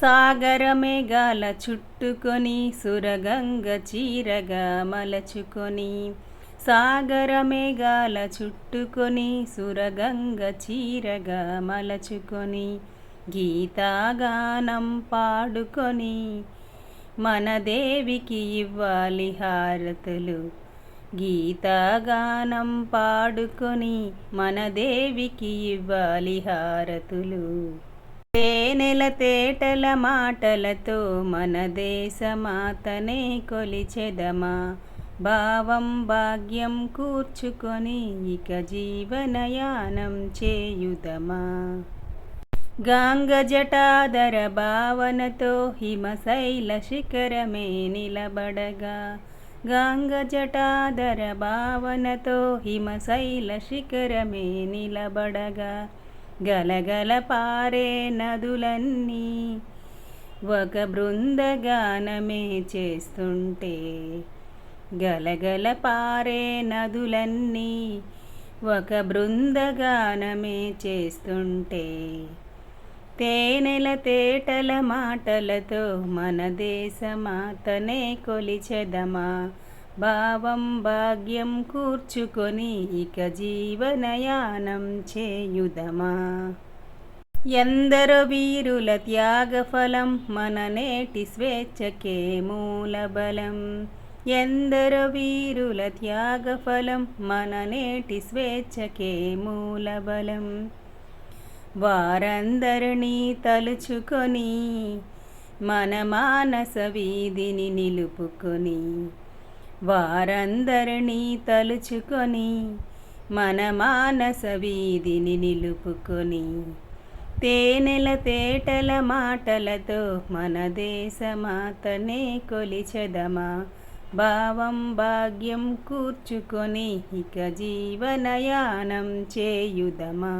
సాగర మేఘాల చుట్టుకొని సురగంగ చీరగా మలచుకొని సాగర మేఘాల చుట్టుకొని సురగంగ చీరగా మలచుకొని గీతాగానం పాడుకొని మన దేవికి ఇవ్వాలి హారతులు. గీతాగానం పాడుకొని మన దేవికి ఇవ్వాలి హారతులు. తేనెల తేటల మాటలతో మన దేశమాతనే కొలిచెదమా? భావం భాగ్యం కూర్చుకొని ఇక జీవనయానం చేయుదమా? గాంగజటాదర భావనతో హిమశైల శిఖరమే నిలబడగా. గాంగజటాదర భావనతో హిమశైల శిఖరమే నిలబడగా. గలగల పారే నదులన్నీ ఒక బృందగానమే చేస్తుంటే గలగల పారే నదులన్నీ ఒక బృందగానమే చేస్తుంటే తేనెల తేటల మాటలతో మన దేశమాతనే కొలిచెదమా? భావం భాగ్యం కూర్చుకొని ఇక జీవనయానం చేయుదమా? ఎందరో వీరుల త్యాగఫలం మన నేటి స్వేచ్ఛకే మూలబలం. ఎందరో వీరుల త్యాగఫలం మన నేటి స్వేచ్ఛకే మూలబలం. వారందరినీ తలుచుకొని మన మానస వీధిని నిలుపుకొని వారందరినీ తలుచుకొని మన మానస వీధిని నిలుపుకొని తేనెల తేటల మాటలతో మన దేశమాతనే కొలిచెదమా? భావం భాగ్యం కూర్చుకొని ఇక జీవనయానం చేయుదమా?